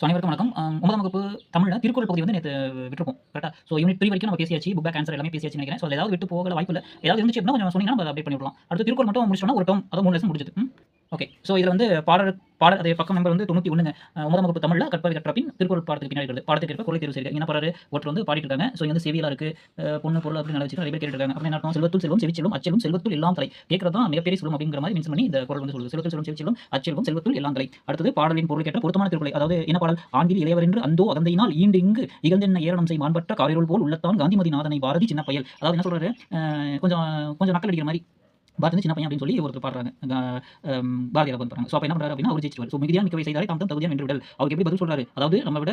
So அனைவருக்கும் வணக்கம். ஒன்பதாம் வகுப்பு தமிழில் திருக்குறள் பகுதி வந்து நேற்று விட்டுருப்போம். கரெக்டாக ஸோ யூனிட் த்ரீ வரைக்கும் நம்ம பேசியாச்சு. புக் பேக் ஆன்சர் எல்லாமே பேசியாச்சு நினைக்கிறேன். ஸோ ஏதாவது விட்டு போகல வாய்ப்பு இல்லை. ஏதாவது இருந்துச்சு அப்படின்னா கொஞ்சம் சொன்னீங்கன்னா நம்ம அப்டேட் பண்ணிவிடலாம். அடுத்து திருக்குறள் மட்டும் முடிச்சோம்னா ஒரு டோம் அதாவது மூணு லெசன் முடிஞ்சது. ஓகே ஸோ இதில் வந்து பாடல் பாடல் அதே பக்கம் நம்பர் வந்து தொண்ணூற்றி ஒன்றுங்க ஒன்பதாம் வகுப்பு தமிழில் கற்பவை கற்றபின் திருக்குறள் பாடத்துக்கு பின்னாடி இருக்குது பாடத்துக்கு ஏற்ப குறை தேர்வு செய்யுங்க என்ன பாரு ஒருத்தர் வந்து பாடிட்டு இருக்காங்க. ஸோ இங்க வந்து செவியலாக இருக்குது பொண்ணு பொருள் அப்படின்னு வச்சு நிறைய பேர் கேட்டுருக்காங்க. அப்படின்னு என்ன அர்த்தம்? செல்வத்துள் செல்வம் செவிச்செல்வம் அச்செல்வம் செல்வத்துள் எல்லாம் தலை. கேட்கறது? தான் மிகப்பெரிய செல்வம் அப்படிங்கிற மாதிரி மீன்ஸ் பண்ணி இந்த குரல் வந்து சொல்லுது. செல்வத்துள் செல்வம் செவிச்செல்வம் அச்செல்வம் செல்வத்துள் எல்லாம் தலை. அடுத்தது பாடலின் பொருள் கேட்ட பொருத்தமான திருக்குறளை. அதாவது என்ன பாடல்? ஆண்டில் இளையவர் என்று அந்தோ அகந்தையினால் ஈண்டு இங்கு இகழ்ந்தென்ன ஏரணம் செய் மாண்பட்ட காரிருள் போல் உள்ளத்தான் காந்திமதி நாதனை பாரதி சின்ன பயல் அதாவது என்ன சொல்றாரு? கொஞ்சம் கொஞ்சம் நக்கல் அடிக்கிற மாதிரி. பாரதி சின்ன பையன் அப்படின்னு சொல்லி ஒருத்தர் பாடுறாங்க. அஹ் பாரதியார் வந்து பாருங்க ஸோ அப்போ என்ன பண்ணுறாரு அப்படின்னா அவர் ஜெயிச்சிருவார். ஸோ மிகுதியாக மிக்கவை செய்தாரே தாம் தான் தகுதியாக வென்று விடல் அவருக்கு எப்படி பதில் சொல்றாரு? அதாவது நம்ம விட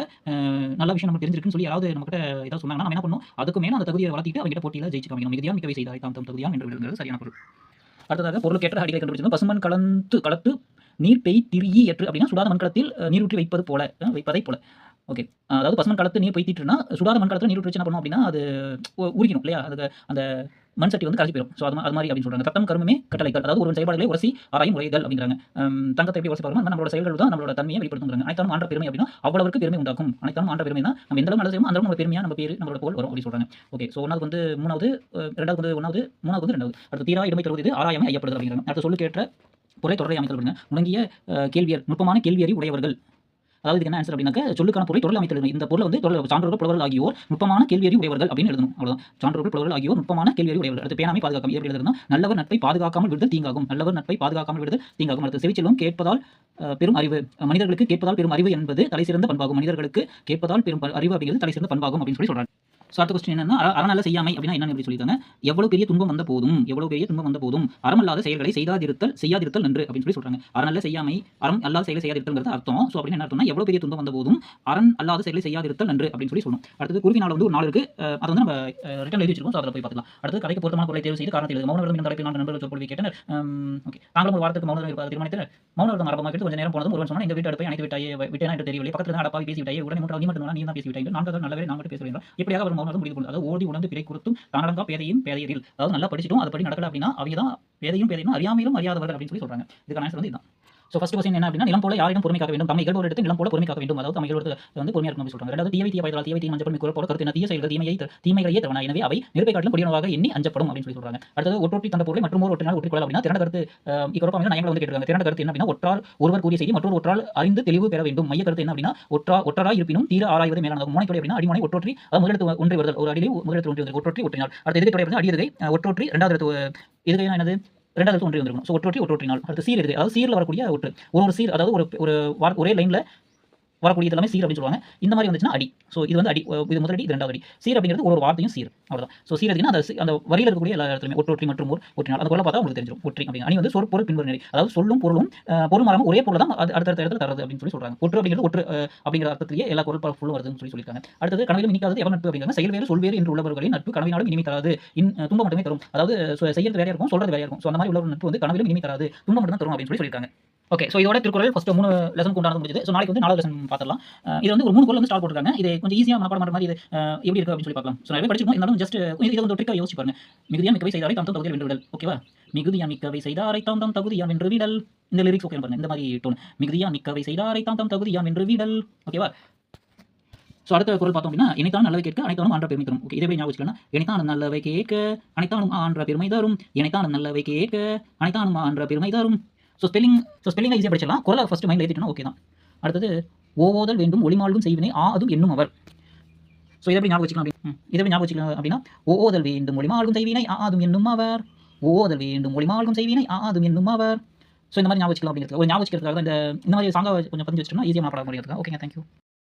நல்ல விஷயம் நமக்கு தெரிஞ்சிருக்குன்னு சொல்லி யாராவது நம்மகிட்ட ஏதாவது சொன்னாங்கன்னா நம்ம என்ன பண்ணும் அதுக்கு மேலே அந்த தகுதியை வளர்த்திட்டு அவங்க கிட்ட போட்டியில் ஜெயிச்சு காமிக்கணும் மிகுதியான மிக்கவை செய்தாரே தாம் தம் தகுதியாக வென்று விடுங்கிறது சரியான பொருள். அடுத்ததாக பொருள் கேட்ட அடிகளை கண்டுபிடிச்சிருந்தோம். பசுமன் கலந்து கலத்து நீர் பெய் திரியே எற்று அப்படின்னா சுடாத மண்கலத்தில் அஹ், நீர் ஊற்றி வைப்பது போல. வைப்பதை போல. ஓகே அதாவது பசுமன் கலத்து நீர் பெய்த்திட்டுனா சுடாத மண் கலத்தில் நீர் ஊற்றி வச்சு என்ன பண்ணணும் அப்படின்னா அது உ- உரிக்கணும் இல்லையா? அது அந்த மண் சட்டி வந்து கரைச்சி போயிடும் ஸோ அது அது மாதிரி அப்படின்னு சொல்றாங்க. தத்தம் கருமே கட்டளைகள். அதாவது ஒரு செயல்பாடுகளை உரசி ஆராயும் உரைகள் அப்படிங்கிறாங்க. தங்கத்தை எப்படி உரசி பார்க்கணும் நம்மளோட செயல்கள் தான் நம்மளோட தன்மையை வெளிப்படுத்துங்கிறாங்க. அனைத்தாலும் ஆண்ட பெருமை அப்படின்னா அவ்வளவுக்கு பெருமை உண்டாக்கும். அனைத்தாலும் ஆண்ட பெருமை தான் நம்ம எந்த அளவு நல்ல அந்த நம்ம பெருமையாக நம்ம பேர் நம்மளோட போல் வரும் அப்படின்னு சொல்கிறாங்க ஓகே ஸோ ஒன்றாவது வந்து மூணாவது ரெண்டாவது வந்து ஒன்றாவது மூணாவது வந்து ரெண்டாவது. அடுத்து தீரா இடுமை தருவது இது ஆராயாமை ஐயப்படுது அப்படிங்கிறாங்க. அடுத்து சொல்லு கேட்ட பொருளை தொடரை அமைத்தல் அப்படிங்க. முழங்கிய கேள்வியர் நுட்பமான கேள்வியறி உடையவர்கள். அதாவது இதுக்கு என்ன ஆன்சர் அப்படின்னாக்க சொல்லுக்கான பொருளை தொடர் அமைத்தல். இந்த பொருள் வந்து தொடர் சான்றோர்கள் புலவர்கள் ஆகியோர் நுட்பமான கேள்வியறி உடையவர்கள் அப்படின்னு எழுதணும். அவ்வளவுதான். சான்றோர்கள் புலவர்கள் ஆகியோர் நுட்பமான கேள்வியறி உடையவர்கள். அடுத்து பேணாமை பாதுகாக்கம் எப்படி எழுதுறதுனா நல்லவர் நட்பை பாதுகாக்காமல் விடுதல் தீங்காகும். நல்லவர் நட்பை பாதுகாக்காமல் விடுதல் தீங்காகும். அடுத்து செவிச்செல்வம் கேட்பதால் பெரும் அறிவு. மனிதர்களுக்கு கேட்பதால் பெரும் அறிவு என்பது தலை சிறந்த பண்பாகும். மனிதர்களுக்கு கேட்பதால் பெரும் அறிவு அப்படிங்கிறது தலை சிறந்த பண்பாகும் அப்படின்னு சொல்லி சொல்றாங்க. ஸோ அடுத்த கொஸ்டின் என்னன்னா அற- செய்யாமை அப்படின்னா என்னன்னு எப்படி சொல்லியிருக்காங்க. எவ்வளவு பெரிய துன்பம் வந்த போதும் எவ்வளவு பெரிய துன்பம் வந்த போதும் அறமல்லாத செயல்களை செய்யாதிருத்தல் செய்யாதிருத்தல் நன்று அப்படின்னு சொல்லி சொல்றாங்க. அறநல்ல செய்யாமை அறம் அல்லாத செயலை செய்யாதிருத்தல்ங்கிறது அர்த்தம். ஸோ அப்படின்னு என்ன அர்த்தம்னா எவ்வளவு பெரிய துன்பம் வந்த போதும் அறம் அல்லாத செயலை செய்யாதிருத்தல் நன்று அப்படின்னு சொல்லி சொல்லணும். அடுத்தது குருவினால் வந்து ஒரு நாள் இருக்கு. அது வந்து நம்ம ரிட்டன் எழுதி வச்சிருக்கோம். ஸோ அதில் போய் பார்த்துக்கலாம். அடுத்து கதைக்கு பொருத்தமான பொருளை தேர்வு செய்து காரணத்தில் எழுது மௌன விரதம் தலைப்பில் நான் நண்பர்கள் சொல்லி கேட்டனர். ஓகே தாங்களும் ஒரு வாரத்துக்கு மௌன விரதம் தீர்மானித்தனர். மௌன விரதம் மரபமாக கேட்டு கொஞ்சம் நேரம் போனதும் ஒருவன் சொன்னால் இந்த வீட்டு அடுப்பை அனைத்து விட்டாயே விட்டேனா என்று தெரியவில்லை. பக்கத்தில் இருந்து அடப்பாவி பேசி விட்டாயே உடனே மூன்று நீ மட்டும் நீ தான் பேசி விட்டாய் நான்காவது நல்லவே நான் மட்டும் பேசுவேன் வேண்டும். இப்படியாக அவர் மௌனம் முடிவு அதாவது ஓடி உணர்ந்து பிறை குறித்தும் தானடங்கா பேதையும் பேதையரில். அதாவது நல்லா படிச்சிட்டோம் அதை படி நடக்கல அப்படின்னா அவங்க தான் பேதையும் பேதையும் அறியாமையிலும் அறியாதவர்கள் அப்படின்னு சொல்லி சொல்றாங்க. இதுக்கான ஆன்சர் வந்து இதுதான். ஸோ ஃபஸ்ட் கொஸ்டின் என்ன அப்படின்னா நிலம் போல யாரிடம் பொறுமை காக்க வேண்டும்? தம்மை இகழ்வோர் எடுத்து நிலம் போல பொறுமை காக்க வேண்டும். அதாவது தம்மை இகழ்வோர் வந்து பொறுமையாக இருக்கணும் அப்படின்னு சொல்றாங்க. ரெண்டாவது தீவை தீய பயதால் தீவை தீ மஞ்சள் மிக்க போல கருத்து தீய செயல்கள் தீமையை தீமைகளையே தவணா. எனவே அவை நெருப்பை காட்டிலும் பொடியனவாக எண்ணி அஞ்சப்படும் அப்படின்னு சொல்லி சொல்றாங்க. அடுத்தது ஒற்றொட்டி தந்த பொருளை மற்றும் ஒரு ஒற்றினால் ஒற்றிக்கொள்ள அப்படின்னா திறந்த கருத்து அஹ், இக்கொடுப்பா நயங்களை வந்து கேட்டுருக்காங்க. திறந்த கருத்து என்ன அப்படின்னா ஒற்றார் ஒருவர் கூறிய செய்தி மற்றொரு ஒற்றால் அறிந்து தெளிவு பெற வேண்டும். மைய கருத்து என்ன அப்படின்னா ஒற்றா ஒற்றராய் இருப்பினும் தீர ஆராய்வது மேலானது. முனைத்தொடை அப்படின்னா அடிமனை ஒற்றொற்றி அது முதலெடுத்து ஒன்றை வருதல். ஒரு அடியில் முதலெடுத்து ஒன்றி வருதல். ஒற்றொற்றி ஒற்றினால் அடுத்த எதிர்த்து தொடை அடி ஒற்றொற்றி இரண்டாவது எடுத்து என்னது? ரெண்டாவது எடுத்து ஒன்றி வந்திருக்கணும். ஸோ ஒற்றொற்றி ஒற்றொற்றினால் அடுத்து சீர் எதுகை அதாவது சீரில் வரக்கூடிய ஒற்று ஒரு ஒரு சீர் அதாவது ஒரு ஒரு ஒரே லைனில் வரக்கூடிய எல்லாமே சீர் அப்படின்னு சொல்லுவாங்க. இந்த மாதிரி வந்துச்சுன்னா அடி. ஸோ இது வந்து அடி இது முதல் அடி இது ரெண்டாவது அடி. சீர் அப்படிங்கிறது ஒரு ஒரு வார்த்தையும் சீர். அவ்வளோதான் ஸோ சீர் அப்படின்னா அந்த அந்த வரியில் இருக்கக்கூடிய எல்லா இடத்துலையுமே ஒற்றொற்றி மற்றும் ஒரு ஒற்றினால் அந்த பொருளை பார்த்தா உங்களுக்கு தெரிஞ்சிடும் ஒற்றி அப்படிங்க அணி வந்து சொல் பொருள் பின்வரும் நிலை. அதாவது சொல்லும் பொருளும் பொருள் மாறாம ஒரே பொருள் தான் அடுத்தடுத்த இடத்துல தரது அப்படின்னு சொல்லி சொல்றாங்க. ஒற்று அப்படிங்கிறது ஒற்று அப்படிங்கிற அர்த்தத்திலேயே எல்லா பொருள் ஃபுல்லும் வருதுன்னு சொல்லி சொல்லியிருக்காங்க. அடுத்தது கனவிலும் இனிக்காதது எவர் நட்பு அப்படிங்கிறாங்க. செயல் வேறு சொல் வேறு என்று உள்ளவர்களின் நட்பு கனவினாலும் இனிமை தராது. இன் துன்பம் மட்டுமே தரும். அதாவது செய்யறது வேறையாக இருக்கும் சொல்கிறது வேறையாக இருக்கும். ஸோ அந்த மாதிரி உள்ள நட்பு வந்து கனவிலும் இனிமை தராது. துன்பம் மட்டும் தான் தரும் அப்படின்னு சொல்லி சொல்லியிருக்காங்க. ஓகே ஸோ இதோட திருக்குறள் ஃபஸ்ட் மூணு லெசன் கொண்டாட முடிஞ்சது. ஸோ நாளைக்கு வந்து நாலு லெசன் பார்த்துலாம் இது வந்து ஒரு மூணு கோல் வந்து ஸ்டார்ட் போட்டுருக்காங்க. இது கொஞ்சம் ஈஸியாக மனப்பாடம் பண்ணுற மாதிரி இது எப்படி இருக்குது அப்படின்னு சொல்லி பார்க்கலாம். ஸோ நிறைய படிச்சிருக்கோம். இருந்தாலும் ஜஸ்ட் இது வந்து ட்ரிக்காக யோசிச்சு பாருங்க. மிகுதியா மிக்கவை செய்தாரை தாம் தகுதியில் வென்று விடல். ஓகேவா மிகுதியா மிக்கவை செய்தாரை தாம் தாம் தகுதியா வென்று விடல். இந்த லிரிக்ஸ் ஓகே பாருங்க. இந்த மாதிரி டோன் மிகுதியா மிக்கவை செய்தாரை தாம் தாம் தகுதியா வென்று விடல். ஓகேவா ஸோ அடுத்த குரல் பார்த்தோம் அப்படின்னா இணைத்தான் நல்லவை கேட்க அனைத்தானும் ஆன்ற பெருமை தரும். ஓகே இதை எப்படி ஞாபகம் இணைத்தான இணைத்தானும் நல்லவை கேட்க அனைத்தானும் ஆன்ற பெருமை தரும். இணைத்தானும் நல்லவை கேட்க அனைத்தானும் ஆன்ற பெருமை தரும். ஸோ ஸ்பெல்லிங் ஸோ ஸ்பெல்லிங் ஈஸியாக படிச்சிடலாம். குரலை ஃபஸ்ட் மைண்ட் ஏற்றிட்டோம்னா ஓகே தான். அடுத்தது ஓவோதல் வேண்டும் ஒளிமால்கும் செய்வினை ஆ அதுவும் என்னும் அவர். ஸோ இதை எப்படி ஞாபகம் வச்சுக்கலாம் அப்படின்னு? ம், இதை எப்படி ஞாபகம் வச்சுக்கலாம் அப்படின்னா ஓதல் வேண்டும் ஒளிமால்கும் செய்வினை ஆ அதுவும் என்னும் அவர். ஓதல் வேண்டும் ஒளிமால்கும் செய்வினை ஆ அதுவும் என்னும் அவர். ஸோ இந்த மாதிரி ஞாபகம் வச்சுக்கலாம் அப்படிங்கிறது ஒரு ஞாபகம் வச்சுக்கிறதுக்காக தான் இந்த இந்த மாதிரி சாங்கா கொஞ்சம் பதிஞ்சு வச்சுட்டோம்னா ஈஸியாக மாப்பட முடியாது ஓகேங்க தேங்க்யூ